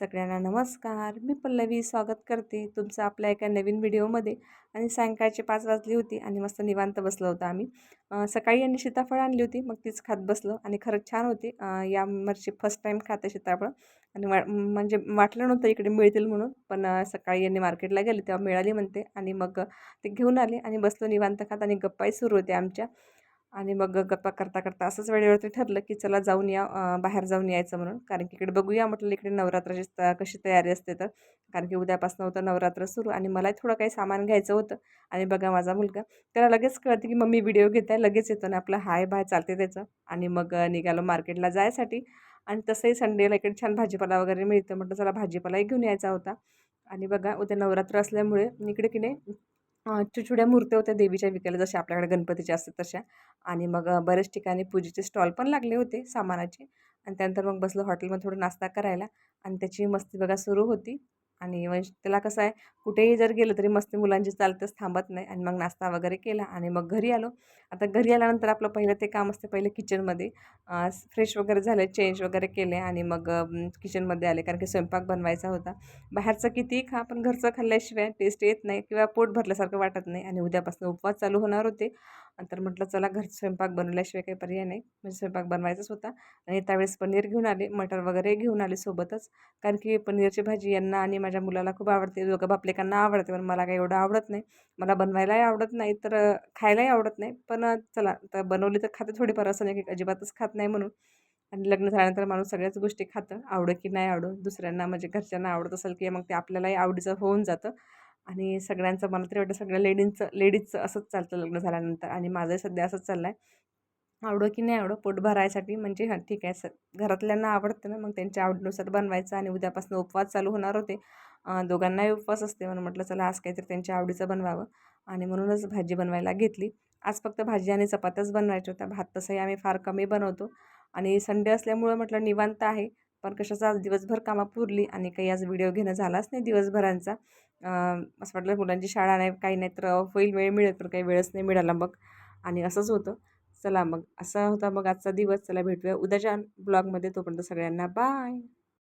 सगळ्यांना नमस्कार. मी पल्लवी स्वागत करते तुमचं आपल्या एका नवीन व्हिडिओमध्ये. आणि सायंकाळचे पाच वाजली होती आणि मस्त निवांत बसलो होतो आम्ही. सकाळी यांनी सीताफळ आणली होती मग तीच खात बसलो आणि खरंच छान होती. या वर्षी फर्स्ट टाईम खाते सीताफळ. आणि वा म्हणजे वाटलं नव्हतं इकडे मिळतील म्हणून पण सकाळी यांनी मार्केटला गेले तेव्हा मिळाली म्हणते. आणि मग ते घेऊन आले आणि बसलो निवांत खात आणि गप्पाही सुरू होते आमच्या. आणि मग गप्पा करता करता असंच वेळेवरती ठरलं की चला जाऊन या बाहेर जाऊन यायचं म्हणून. कारण की इकडे बघूया म्हटलं इकडे नवरात्राची त- कशी तयारी असते तर. कारण की उद्यापासून होतं नवरात्र सुरू आणि मलाही थोडं काही सामान घ्यायचं होतं आणि बघा माझा मुलगा. त्याला लगेच कळतं की मम्मी व्हिडिओ घेत आहे लगेच येतो आणि आपलं हाय बाय चालते त्याचं. आणि मग निघालो मार्केटला जायसाठी. आणि तसंही संडेला इकडे छान भाजीपाला वगैरे मिळतं म्हटलं चला भाजीपालाही घेऊन यायचा होता. आणि बघा उद्या नवरात्र असल्यामुळे इकडे की नाही अं, मूर्त्या होत्या देवीच्या विकायला जशा आपल्याकडे गणपतीच्या असतात तशा. आणि मग बऱ्याच ठिकाणी पूजेचे स्टॉल पण लागले होते सामानाचे. आणि त्यानंतर मग बसलो हॉटेलमध्ये थोडं नाश्ता करायला. आणि त्याची मस्ती बघा सुरू होती. आणि वंश त्याला कसं आहे कुठेही जर गेलं तरी मस्ती मुलांची चालतच थांबत नाही आणि मग नाश्ता वगैरे केला आणि मग घरी आलो. आता घरी आल्यानंतर आपलं पहिलं ते काम असते पहिले किचनमध्ये. फ्रेश वगैरे झाले चेंज वगैरे केले आणि मग किचनमध्ये आले कारण की स्वयंपाक बनवायचा होता. बाहेरचं कितीही खा पण घरचं खाल्ल्याशिवाय टेस्ट येत नाही किंवा पोट भरल्यासारखं वाटत नाही आणि उद्यापासून उपवास चालू होणार होते. तर म्हटलं चला घर स्वयंपाक बनवल्याशिवाय काही पर्याय नाही. म्हणजे स्वयंपाक बनवायचाच होता आणि त्यावेळेस पनीर घेऊन आले मटर वगैरे घेऊन आले सोबतच. कारण की पनीरची भाजी यांना आणि माझ्या मुलाला खूप आवडते. दोघं बापलेकांना आवडते पण मला काही एवढं आवडत नाही. मला बनवायलाही आवडत नाही तर खायलाही आवडत नाही. पण चला तर बनवली तर खाते थोडीफार. असं नाही की अजिबातच खात नाही म्हणून. आणि लग्न झाल्यानंतर माणूस सगळ्याच गोष्टी खातं. आवडं की नाही आवडो. दुसऱ्यांना म्हणजे घरच्यांना आवडत असेल की मग ते आपल्यालाही आवडीचं होऊन जातं. आणि सगळ्यांचं मला तरी वाटतं सगळ्या लेडींचं लेडीजचं असंच चालतं लग्न झाल्यानंतर. आणि माझंही सध्या असंच चाललं आहे आवडो की नाही आवडो पोट भरायसाठी म्हणजे हां ठीक आहे. सर घरातल्यांना आवडतं ना मग त्यांच्या आवडीनुसार बनवायचं आणि उद्यापासून उपवास चालू होणार होते. दोघांनाही उपवास असते म्हणून म्हटलं चला आज काहीतरी त्यांच्या आवडीचं बनवावं. आणि म्हणूनच भाजी बनवायला घेतली. आज फक्त भाजी आणि चपात्याच बनवायच्या होत्या. भात तसंही आम्ही फार कमी बनवतो. आणि संडे असल्यामुळं म्हटलं निवांत आहे. पण कशाचं आज दिवसभर कामा पुरली आणि काही आज व्हिडिओ घेणं झालाच नाही दिवसभरांचा. असं वाटलं मुलांची शाळा नाही काही नाही तर होईल वेळ मिळेल पण काही वेळच नाही मिळाला मग. आणि असंच होतं. चला मग असा होता मग आजचा दिवस. चला भेटूया उद्याच्या ब्लॉगमध्ये. तोपर्यंत सगळ्यांना बाय.